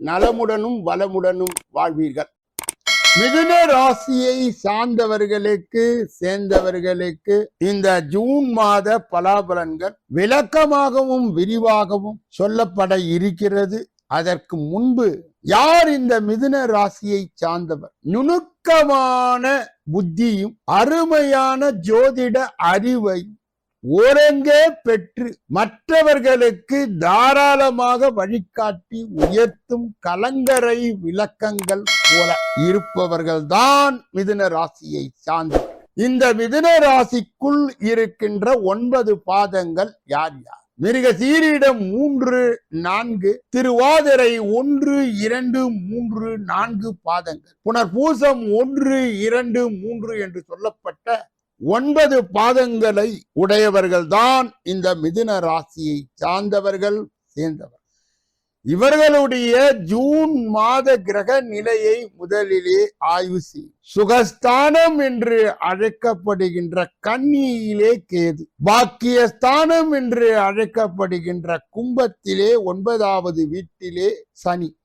நலமுடனும் வளமுடனும் வாழ்வீர்கள். மிதுன ராசியை சார்ந்தவர்களுக்கு சேர்ந்தவர்களுக்கு இந்த ஜூன் மாத பலாபலன்கள் விளக்கமாகவும் விரிவாகவும் சொல்லப்பட இருக்கிறது. அதற்கு முன்பு யார் இந்த மிதுன ராசியை சார்ந்தவர்? நுணுக்கமான புத்தியும் அருமையான ஜோதிட அறிவையும் ஓரங்கே பெற்று மற்றவர்களுக்கு தாராளமாக வழிகாட்டி உயர்த்தும் கலங்கரை விளக்கங்கள் போல இருப்பவர்கள்தான் மிதுன ராசியை சார்ந்த இந்த மிதுன ராசிக்குள் இருக்கின்ற ஒன்பது பாதங்கள் யார் யார்? மிருக சீரிடம் மூன்று நான்கு திருவாதிரை ஒன்று இரண்டு மூன்று நான்கு பாதங்கள். புனர்பூசம் ஒன்று இரண்டு மூன்று என்று சொல்லப்பட்ட ஒன்பது பாதங்களை உடையவர்கள்தான் இந்த மிதுன ராசியை சார்ந்தவர்கள் சேர்ந்தவர். இவர்களுடைய ஜூன் மாத கிரக நிலையை முதலிலே ஆய்வு செய்யும் சுகஸ்தானம் என்று அழைக்கப்படுகின்ற கன்னியிலே கேது. பாக்கியஸ்தானம் என்று அழைக்கப்படுகின்ற கும்பத்திலே ஒன்பதாவது வீட்டிலே சனி.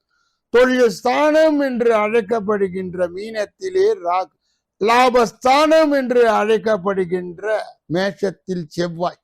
தொழில் ஸ்தானம் என்று அழைக்கப்படுகின்ற மீனத்திலே ராகு. லாபஸ்தானம் என்று அழைக்கப்படுகின்ற மேஷத்தில் செவ்வாய்.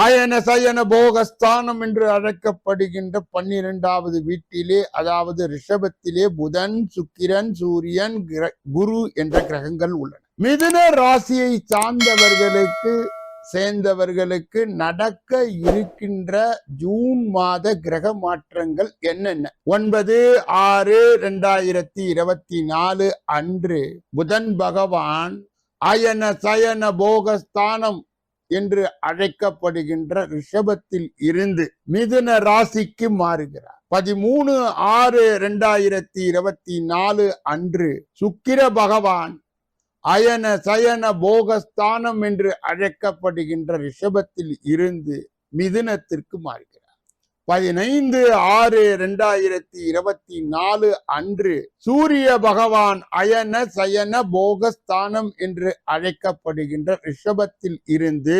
அயன சயன போகஸ்தானம் என்று அழைக்கப்படுகின்ற பன்னிரெண்டாவது வீட்டிலே அதாவது ரிஷபத்திலே புதன் சுக்கிரன் சூரியன் கிர- குரு என்ற கிரகங்கள் உள்ளன. மிதுன ராசியை சார்ந்தவர்களுக்கு சேர்ந்தவர்களுக்கு நடக்க இருக்கின்ற ஜூன் மாத கிரக மாற்றங்கள் என்னென்ன? ஒன்பது ஆறு ரெண்டாயிரத்தி இருபத்தி நாலு அன்று புதன் பகவான் அயன சயன போகஸ்தானம் என்று அழைக்கப்படுகின்ற ரிஷபத்தில் இருந்து மிதுன ராசிக்கு மாறுகிறார். பதிமூணு ஆறு ரெண்டாயிரத்தி இருபத்தி நாலு அன்று சுக்கிர பகவான் அயன சயன போகஸ்தானம் என்று அழைக்கப்படுகின்ற ரிஷபத்தில் இருந்து மிதுனத்திற்கு மாறுகிறார். பதினைந்து ஆறு ரெண்டாயிரத்தி இருபத்தி நாலு அன்று சூரிய பகவான் அயன சயன போகஸ்தானம் என்று அழைக்கப்படுகின்ற ரிஷபத்தில் இருந்து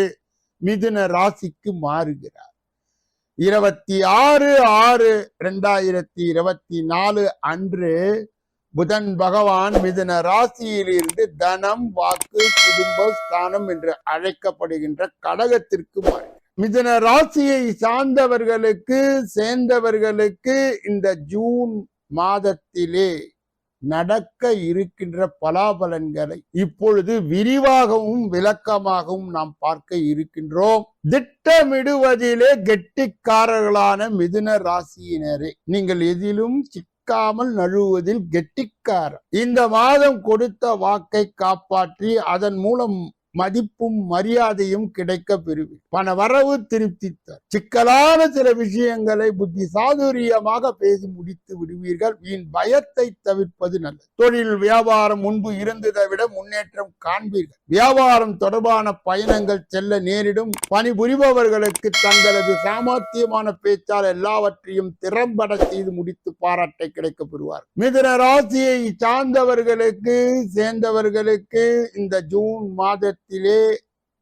மிதுன ராசிக்கு மாறுகிறார். இருபத்தி ஆறு ஆறு ரெண்டாயிரத்தி இருபத்தி நாலு அன்று புதன் பகவான் மிதுன ராசியிலிருந்து தனம் வாக்கு குடும்ப ஸ்தானம் என்று அழைக்கப்படுகின்ற கடகத்திற்கு மாறி. மிதுன ராசியை சார்ந்தவர்களுக்கு சேர்ந்தவர்களுக்கு இந்த ஜூன் மாதத்திலே நடக்க இருக்கின்ற பலாபலன்களை இப்பொழுது விரிவாகவும் விளக்கமாகவும் நாம் பார்க்க இருக்கின்றோம். திட்டமிடுவதிலே கெட்டிக்காரர்களான மிதுன ராசியினரே நீங்கள் எதிலும் கேட்காமல் நழுவுவதில் கெட்டிக்காரர் இந்த மாதம் கொடுத்த வாக்கை காப்பாற்றி அதன் மூலம் மதிப்பும் மரியாதையும் கிடைக்க பெறுவி பண வரவு திருப்தி சிக்கலான சில விஷயங்களை புத்தி சாதுரியமாக பேசி முடித்து விடுவீர்கள். வீண் பயத்தை தவிர்ப்பது நல்லது. தொழில் வியாபாரம் முன்பு இருந்ததை விட முன்னேற்றம் காண்பீர்கள். வியாபாரம் தொடர்பான பயணங்கள் செல்ல நேரிடும். பணிபுரிபவர்களுக்கு தங்களது சாமர்த்தியமான பேச்சால் எல்லாவற்றையும் திறம்பட செய்து முடித்து பாராட்டை கிடைக்க பெறுவார். மிதன ராசியை சார்ந்தவர்களுக்கு சேர்ந்தவர்களுக்கு இந்த ஜூன் மாதத்தில்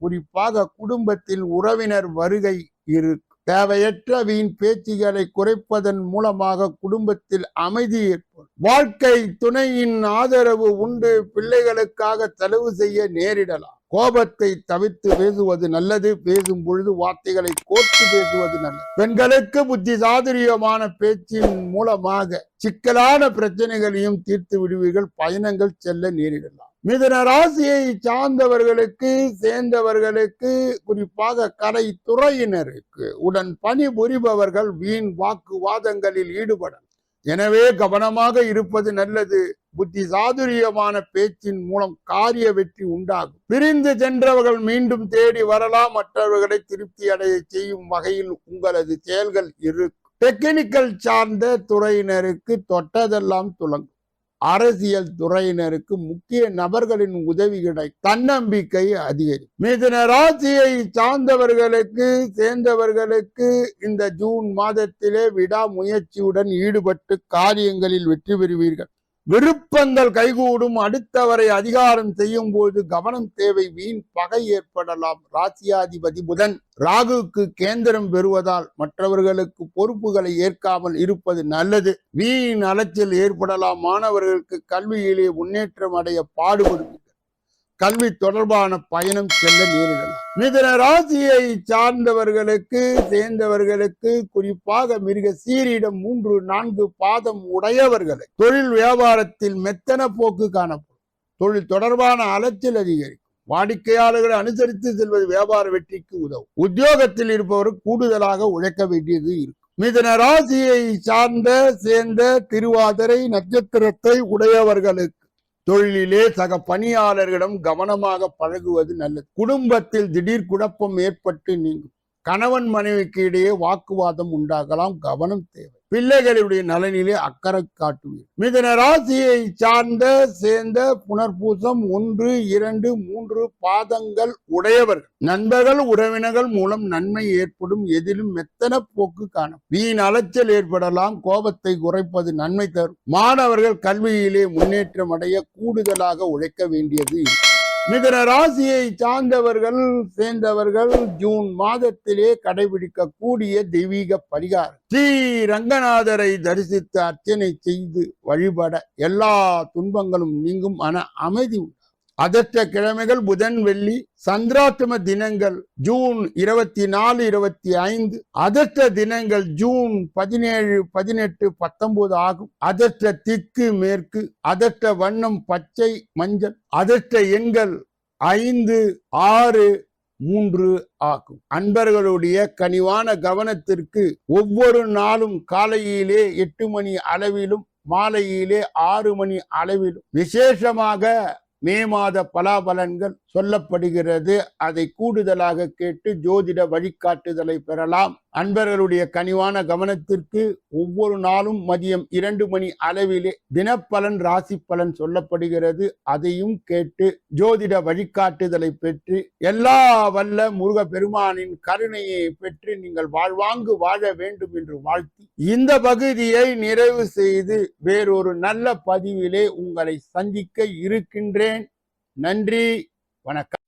குறிப்பாக குடும்பத்தில் உறவினர் வருகை இரு தேவையற்ற வீண் பேச்சுகளை குறைப்பதன் மூலமாக குடும்பத்தில் அமைதி ஏற்படும். வாழ்க்கை துணையின் ஆதரவு உண்டு பிள்ளைகளுக்காக செலவு செய்ய நேரிடலாம். கோபத்தை தவிர்த்து பேசுவது நல்லது பேசும் பொழுது வார்த்தைகளை கோர்த்து பேசுவது நல்லது. பெண்களுக்கு புத்தி சாதுரியமான பேச்சின் மூலமாக சிக்கலான பிரச்சனைகளையும் தீர்த்து விடுவீர்கள் பயணங்கள் செல்ல நேரிடலாம். மிதுன ராசியை சார்ந்தவர்களுக்கு சேர்ந்தவர்களுக்கு குறிப்பாக கலை துறையினருக்கு உடன் பணிபுரிபவர்கள் வீண் வாக்குவாதங்களில் ஈடுபடும் எனவே கவனமாக இருப்பது நல்லது. புத்தி சாதுரியமான பேச்சின் மூலம் காரிய வெற்றி உண்டாகும். பிரிந்து சென்றவர்கள் மீண்டும் தேடி வரலாம். மற்றவர்களை திருப்தி அடைய செய்யும் வகையில் உங்களது செயல்கள் இருக்கும். டெக்னிக்கல் சார்ந்த துறையினருக்கு தொட்டதெல்லாம் துலங்கும். அரசியல் துறையினருக்கு முக்கிய நபர்களின் உதவி கிடை தன்னம்பிக்கை அதிகரிக்கும் மிதன ராசியை சார்ந்தவர்களுக்கு சேர்ந்தவர்களுக்கு இந்த ஜூன் மாதத்திலே விடாமுயற்சியுடன் ஈடுபட்டு காரியங்களில் வெற்றி பெறுவீர்கள். விருப்பங்கள் கைகூடும் அடுத்தவரை அதிகாரம் செய்யும் போது கவனம் தேவை வீண் பகை ஏற்படலாம். ராசியாதிபதி புதன் ராகுக்கு கேந்திரம் பெறுவதால் மற்றவர்களுக்கு பொறுப்புகளை ஏற்காமல் இருப்பது நல்லது. வீண் அலைச்சல் ஏற்படலாம். மாணவர்களுக்கு கல்வியிலே முன்னேற்றம் அடைய பாடுபடுவீர்கள் கல்வி தொடர்பான பயணம் செல்ல நேரிடலாம். மிதன ராசியை சார்ந்தவர்களுக்கு சேர்ந்தவர்களுக்கு குறிப்பாக மிருக சீரிடம் மூன்று நான்கு பாதம் உடையவர்களை தொழில் வியாபாரத்தில் மெத்தன போக்கு காணப்படும். தொழில் தொடர்பான அலைச்சல் அதிகரிக்கும். வாடிக்கையாளர்களை அனுசரித்து செல்வது வியாபார வெற்றிக்கு உதவும். உத்தியோகத்தில் இருப்பவர் கூடுதலாக உழைக்க வேண்டியது இருக்கும். மிதன ராசியை சார்ந்த சேர்ந்த திருவாதிரை நட்சத்திரத்தை உடையவர்களுக்கு தொழிலிலே சக பணியாளர்களிடம் கவனமாக பழகுவது நல்லது. குடும்பத்தில் திடீர் குழப்பம் ஏற்பட்டு நீங்கும் கணவன் மனைவிக்கு இடையே வாக்குவாதம் உண்டாகலாம். கவனம் தேவை. பிள்ளைகளுடைய நலனிலே அக்கறை காட்டுவீர். மிதன ராசியை சார்ந்த சேர்ந்த புனர்பூசம் ஒன்று இரண்டு மூன்று பாதங்கள் உடையவர்கள். நண்பர்கள் உறவினர்கள் மூலம் நன்மை ஏற்படும் எதிலும் மெத்தன போக்கு காணும். வீண் அலைச்சல் ஏற்படலாம் கோபத்தை குறைப்பது நன்மை தரும். மாணவர்கள் கல்வியிலே முன்னேற்றம் அடைய கூடுதலாக உழைக்க வேண்டியது இருக்கும். மிதன ராசியை சார்ந்தவர்கள் சேர்ந்தவர்கள் ஜூன் மாதத்திலே கடைபிடிக்க கூடிய தெய்வீக பரிகாரம். ஸ்ரீ ரங்கநாதரை தரிசித்து அர்ச்சனை செய்து வழிபட எல்லா துன்பங்களும் நீங்கும் மன அமைதி உண்டு அதற்ற கிழமைகள் புதன் வெள்ளி சந்திராஷ்டம தினங்கள் ஜூன் இருபத்தி நாலு இருபத்தி ஐந்து அதற்ற தினங்கள் ஜூன் பதினேழு பதினெட்டு பத்தொன்பது ஆகும். அதற்ற திக்கு மேற்கு அதற்ற வண்ணம் பச்சை மஞ்சள் அதற்ற எண்கள் ஐந்து ஆறு மூன்று ஆகும். அன்பர்களுடைய கனிவான கவனத்திற்கு ஒவ்வொரு நாளும் காலையிலே எட்டு மணி அளவிலும் மாலையிலே ஆறு மணி அளவிலும். விசேஷமாக மே மாத பலாபலன்கள் சொல்லப்படுகிறது. அதை கூடுதலாக கேட்டு ஜோதிட வழிகாட்டுதலை பெறலாம். அன்பர்களுடைய கனிவான கவனத்திற்கு ஒவ்வொரு நாளும் மதியம் இரண்டு மணி அளவிலே தினப்பலன் ராசி பலன் சொல்லப்படுகிறது. அதையும் கேட்டு ஜோதிட வழிகாட்டுதலை பெற்று எல்லா வல்ல முருக பெருமானின் கருணையை பெற்று நீங்கள் வாழ்வாங்கு வாழ வேண்டும் என்று வாழ்த்தி இந்த பகுதியை நிறைவு செய்து வேறொரு நல்ல பதிவிலே உங்களை சந்திக்க இருக்கின்றேன். நன்றி. வணக்கம்